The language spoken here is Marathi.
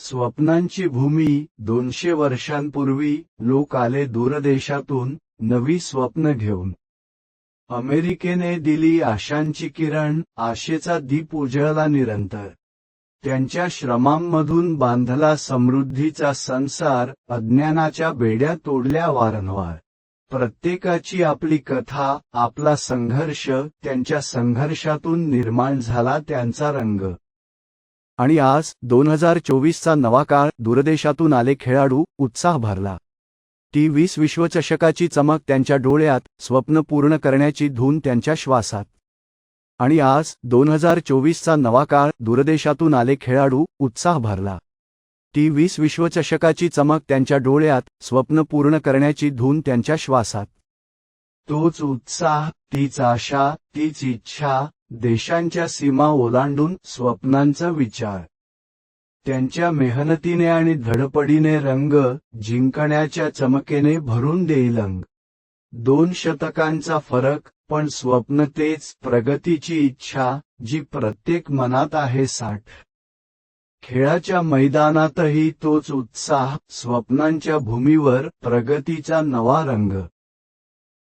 स्वप्नांची भूमी दोनशे वर्षांपूर्वी लोक आले दूरदेशातून नवी स्वप्न घेऊन. अमेरिकेने दिली आशांची किरण आशेचा दीप उजळला निरंतर. त्यांच्या श्रमांमधून बांधला समृद्धीचा संसार अज्ञानाच्या बेड्या तोडल्या वारंवार. प्रत्येकाची आपली कथा आपला संघर्ष त्यांच्या संघर्षातून निर्माण झाला त्यांचा रंग. आणि आज दोन हजार चोवीसचा नवा काळ दूरदेशातून आले खेळाडू उत्साह भरला. टी वीस विश्वचषकाची चमक त्यांच्या डोळ्यात स्वप्न पूर्ण करण्याची धून त्यांच्या श्वासात. आणि आज दोन हजार चोवीसचा नवा काळ दूरदेशातून आले खेळाडू उत्साह भरला. टी वीस विश्वचषकाची चमक त्यांच्या डोळ्यात स्वप्न पूर्ण करण्याची धून त्यांच्या श्वासात. तोच उत्साह तीच आशा तीच इच्छा देशांच्या सीमा ओलांडून स्वप्नांचा विचार. त्यांच्या मेहनतीने आणि धडपडीने रंग जिंकण्याच्या चमकेने भरून देईल अंग दोन शतकांचा फरक पण स्वप्न तेच प्रगतीची इच्छा जी प्रत्येक मनात आहे साठ. खेळाच्या मैदानातही तोच उत्साह स्वप्नांच्या भूमीवर प्रगतीचा नवा रंग.